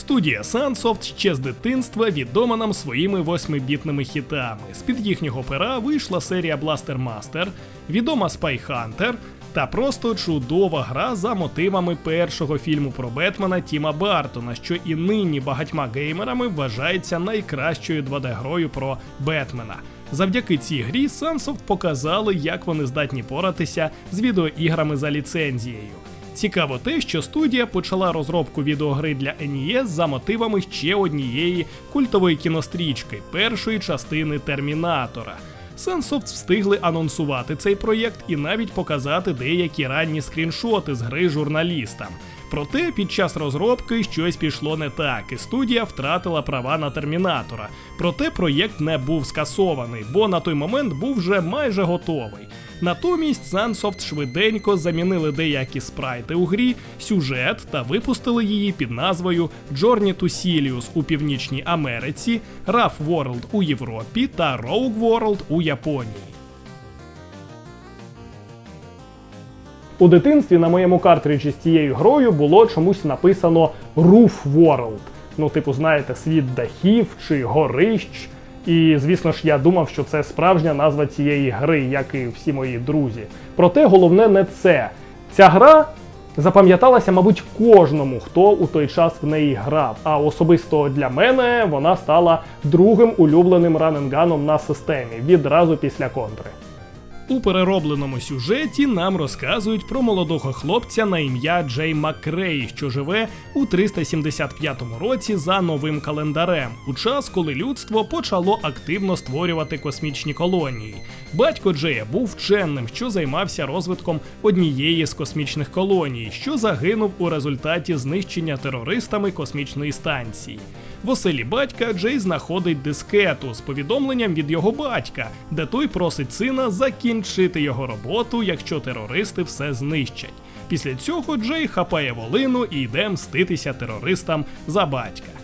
Студія Sunsoft ще з дитинства відома нам своїми восьмибітними хітами. З-під їхнього пера вийшла серія Blaster Master, відома Spy Hunter та просто чудова гра за мотивами першого фільму про Бетмена Тіма Бартона, що і нині багатьма геймерами вважається найкращою 2D-грою про Бетмена. Завдяки цій грі Sunsoft показали, як вони здатні поратися з відеоіграми за ліцензією. Цікаво те, що студія почала розробку відеогри для NES за мотивами ще однієї культової кінострічки першої частини Термінатора. Sunsoft встигли анонсувати цей проєкт і навіть показати деякі ранні скріншоти з гри журналістам. Проте під час розробки щось пішло не так, і студія втратила права на термінатора. Проте проєкт не був скасований, бо на той момент був вже майже готовий. Натомість Sunsoft швиденько замінили деякі спрайти у грі, сюжет та випустили її під назвою Journey to Silius у Північній Америці, Rough World у Європі та Rogue World у Японії. У дитинстві на моєму картриджі з цією грою було чомусь написано Roof World. Ну, типу, знаєте, світ дахів чи горищ. І звісно ж, я думав, що це справжня назва цієї гри, як і всі мої друзі. Проте головне не це. Ця гра запам'яталася, мабуть, кожному, хто у той час в неї грав. А особисто для мене вона стала другим улюбленим раненганом на системі відразу після контри. У переробленому сюжеті нам розказують про молодого хлопця на ім'я Джей Макрей, що живе у 375 році за новим календарем, у час, коли людство почало активно створювати космічні колонії. Батько Джея був вченим, що займався розвитком однієї з космічних колоній, що загинув у результаті знищення терористами космічної станції. В оселі батька Джей знаходить дискету з повідомленням від його батька, де той просить сина закінчити його роботу, якщо терористи все знищать. Після цього Джей хапає волину і йде мститися терористам за батька.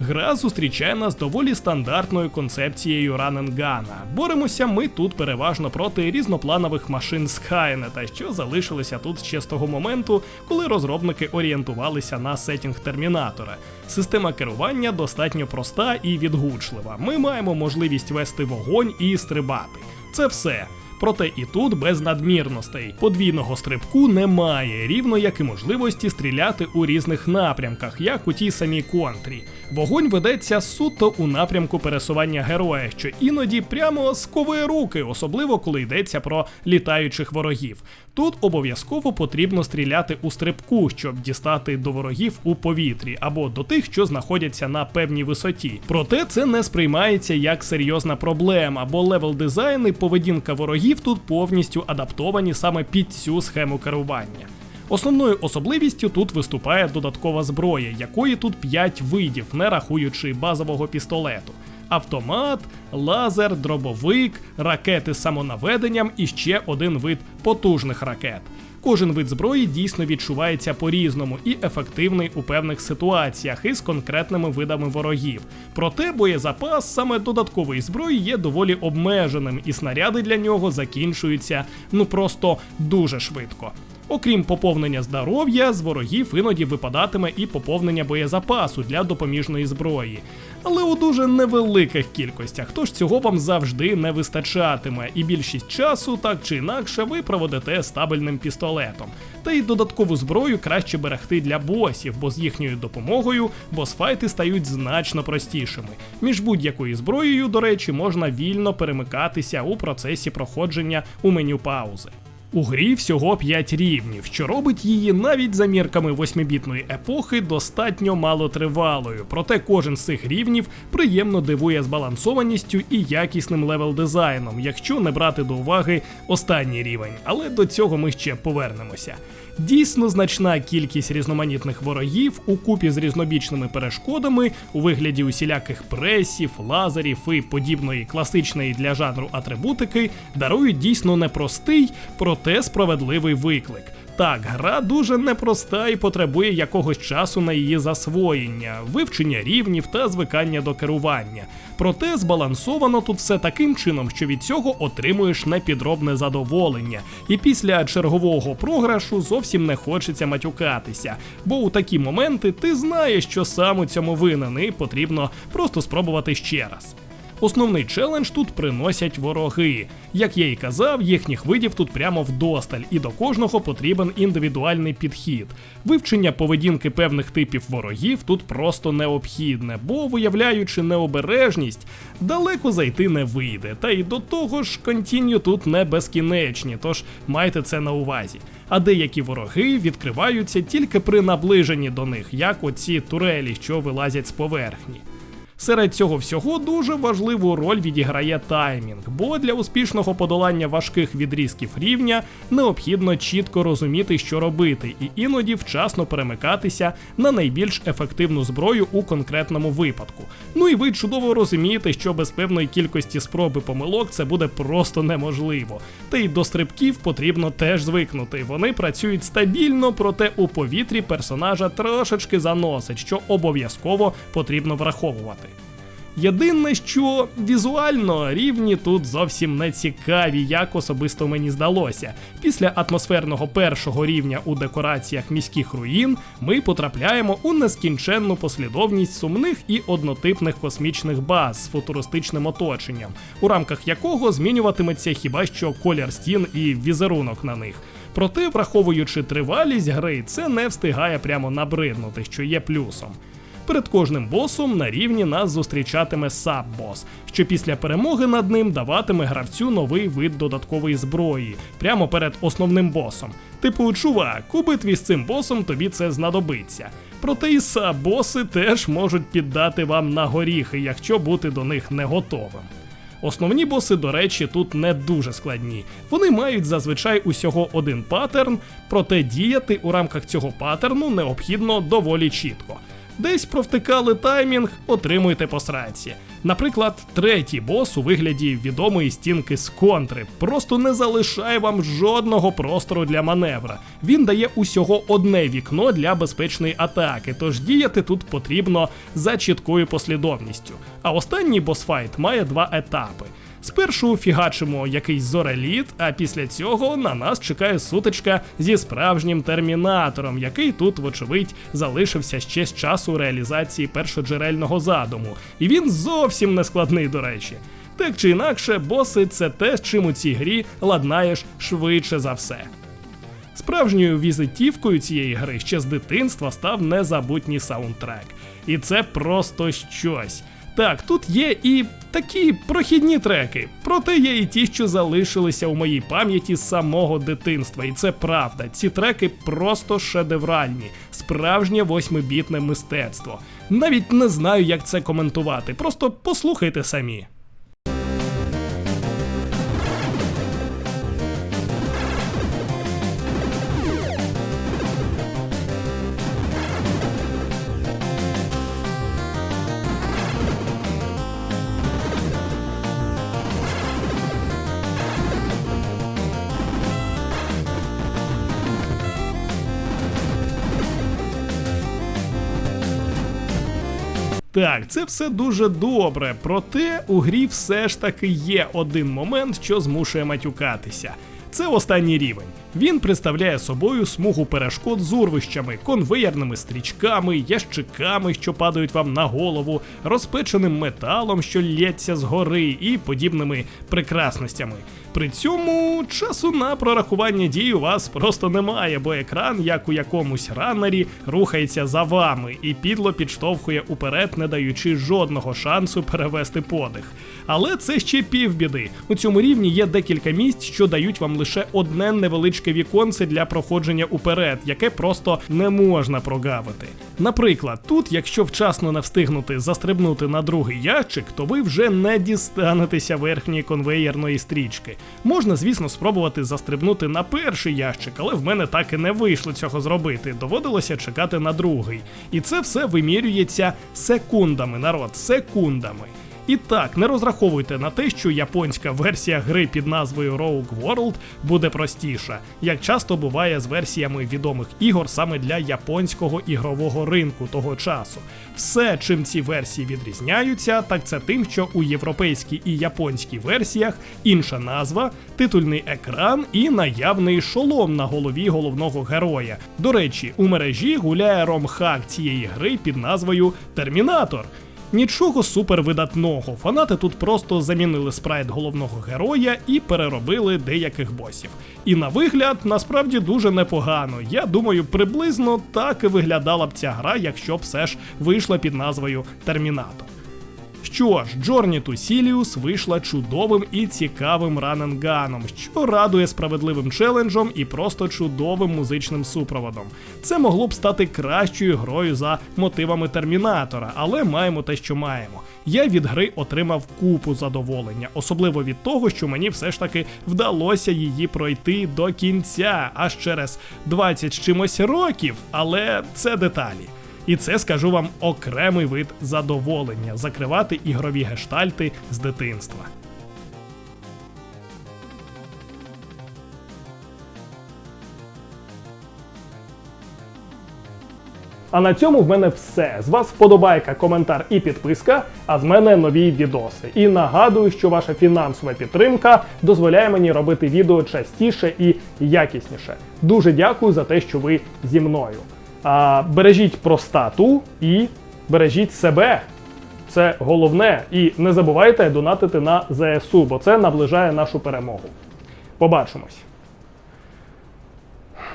Гра зустрічає нас доволі стандартною концепцією раненгана. Боремося ми тут переважно проти різнопланових машин Скайнета, що залишилися тут ще з того моменту, коли розробники орієнтувалися на сетінг термінатора. Система керування достатньо проста і відгучлива. Ми маємо можливість вести вогонь і стрибати. Це все. Проте і тут без надмірностей. Подвійного стрибку немає, рівно як і можливості стріляти у різних напрямках, як у тій самій контрі. Вогонь ведеться суто у напрямку пересування героя, що іноді прямо сковує руки, особливо коли йдеться про літаючих ворогів. Тут обов'язково потрібно стріляти у стрибку, щоб дістати до ворогів у повітрі, або до тих, що знаходяться на певній висоті. Проте це не сприймається як серйозна проблема, бо левел дизайн і поведінка ворогів тут повністю адаптовані саме під цю схему керування. Основною особливістю тут виступає додаткова зброя, якої тут 5 видів, не рахуючи базового пістолету. Автомат, лазер, дробовик, ракети з самонаведенням і ще один вид потужних ракет. Кожен вид зброї дійсно відчувається по-різному і ефективний у певних ситуаціях із конкретними видами ворогів. Проте боєзапас саме додаткової зброї є доволі обмеженим, і снаряди для нього закінчуються ну просто дуже швидко. Окрім поповнення здоров'я, з ворогів іноді випадатиме і поповнення боєзапасу для допоміжної зброї. Але у дуже невеликих кількостях, тож цього вам завжди не вистачатиме, і більшість часу, так чи інакше, ви проведете стабільним пістолетом. Та й додаткову зброю краще берегти для босів, бо з їхньою допомогою босфайти стають значно простішими. Між будь-якою зброєю, до речі, можна вільно перемикатися у процесі проходження у меню паузи. У грі всього 5 рівнів, що робить її навіть за мірками 8-бітної епохи достатньо малотривалою. Проте кожен з цих рівнів приємно дивує збалансованістю і якісним левел дизайном, якщо не брати до уваги останній рівень. Але до цього ми ще повернемося. Дійсно значна кількість різноманітних ворогів у купі з різнобічними перешкодами у вигляді усіляких пресів, лазерів і подібної класичної для жанру атрибутики дарують дійсно непростий, проте справедливий виклик. Так, гра дуже непроста і потребує якогось часу на її засвоєння, вивчення рівнів та звикання до керування. Проте збалансовано тут все таким чином, що від цього отримуєш непідробне задоволення. І після чергового програшу зовсім не хочеться матюкатися. Бо у такі моменти ти знаєш, що сам у цьому винен, і потрібно просто спробувати ще раз. Основний челендж тут приносять вороги. Як я і казав, їхніх видів тут прямо вдосталь, і до кожного потрібен індивідуальний підхід. Вивчення поведінки певних типів ворогів тут просто необхідне, бо, виявляючи необережність, далеко зайти не вийде. Та й до того ж, контінью тут не безкінечні, тож майте це на увазі. А деякі вороги відкриваються тільки при наближенні до них, як оці турелі, що вилазять з поверхні. Серед цього всього дуже важливу роль відіграє таймінг, бо для успішного подолання важких відрізків рівня необхідно чітко розуміти, що робити, і іноді вчасно перемикатися на найбільш ефективну зброю у конкретному випадку. Ну і ви чудово розумієте, що без певної кількості спроби помилок це буде просто неможливо. Та й до стрибків потрібно теж звикнути. Вони працюють стабільно, проте у повітрі персонажа трошечки заносить, що обов'язково потрібно враховувати. Єдине, що візуально рівні тут зовсім не цікаві, як особисто мені здалося. Після атмосферного першого рівня у декораціях міських руїн ми потрапляємо у нескінченну послідовність сумних і однотипних космічних баз з футуристичним оточенням, у рамках якого змінюватиметься хіба що колір стін і візерунок на них. Проте, враховуючи тривалість гри, це не встигає прямо набриднути, що є плюсом. Перед кожним босом на рівні нас зустрічатиме саб-бос, що після перемоги над ним даватиме гравцю новий вид додаткової зброї прямо перед основним босом. Типу, чувак, у битві з цим босом тобі це знадобиться. Проте і саб-боси теж можуть піддати вам на горіхи, якщо бути до них не готовим. Основні боси, до речі, тут не дуже складні. Вони мають зазвичай усього один паттерн, проте діяти у рамках цього паттерну необхідно доволі чітко. Десь провтикали таймінг, отримуйте по сраці. Наприклад, третій бос у вигляді відомої стінки з контри просто не залишає вам жодного простору для маневра. Він дає усього одне вікно для безпечної атаки, тож діяти тут потрібно за чіткою послідовністю. А останній босфайт має два етапи. Спершу фігачимо якийсь зореліт, а після цього на нас чекає сутичка зі справжнім термінатором, який тут, вочевидь, залишився ще з часу реалізації першоджерельного задуму. І він зовсім не складний, до речі. Так чи інакше, боси це те, чим у цій грі ладнаєш швидше за все. Справжньою візитівкою цієї гри ще з дитинства став незабутній саундтрек. І це просто щось. Так, тут є і такі прохідні треки, проте є і ті, що залишилися у моїй пам'яті з самого дитинства. І це правда. Ці треки просто шедевральні, справжнє восьмибітне мистецтво. Навіть не знаю, як це коментувати. Просто послухайте самі. Так, це все дуже добре, проте у грі все ж таки є один момент, що змушує матюкатися. Це останній рівень. Він представляє собою смугу перешкод з урвищами, конвеєрними стрічками, ящиками, що падають вам на голову, розпеченим металом, що лється згори, і подібними прекрасностями. При цьому часу на прорахування дій у вас просто немає, бо екран, як у якомусь раннері, рухається за вами і підло підштовхує уперед, не даючи жодного шансу перевести подих. Але це ще півбіди. У цьому рівні є декілька місць, що дають вам лише одне невеличке віконце для проходження уперед, яке просто не можна прогавити. Наприклад, тут, якщо вчасно не встигнути застрибнути на другий ящик, то ви вже не дістанетеся верхньої конвеєрної стрічки. Можна, звісно, спробувати застрибнути на перший ящик, але в мене так і не вийшло цього зробити. Доводилося чекати на другий. І це все вимірюється секундами, народ, секундами. І так, не розраховуйте на те, що японська версія гри під назвою Rogue World буде простіша, як часто буває з версіями відомих ігор саме для японського ігрового ринку того часу. Все, чим ці версії відрізняються, так це тим, що у європейській і японській версіях інша назва, титульний екран і наявний шолом на голові головного героя. До речі, у мережі гуляє ромхак цієї гри під назвою Термінатор. Нічого супервидатного. Фанати тут просто замінили спрайт головного героя і переробили деяких босів. І на вигляд насправді дуже непогано. Я думаю, приблизно так і виглядала б ця гра, якщо б все ж вийшла під назвою Термінатор. Що ж, to Silius вийшла чудовим і цікавим раненганом, що радує справедливим челенджем і просто чудовим музичним супроводом. Це могло б стати кращою грою за мотивами Термінатора, але маємо те, що маємо. Я від гри отримав купу задоволення, особливо від того, що мені все ж таки вдалося її пройти до кінця, аж через 20 з чимось років, але це деталі. І це скажу вам окремий вид задоволення закривати ігрові гештальти з дитинства. А на цьому в мене все. З вас вподобайка, коментар і підписка, а з мене нові відоси. І нагадую, що ваша фінансова підтримка дозволяє мені робити відео частіше і якісніше. Дуже дякую за те, що ви зі мною. А, бережіть простату і бережіть себе. Це головне. І не забувайте донатити на ЗСУ, бо це наближає нашу перемогу. Побачимось.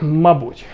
Мабуть.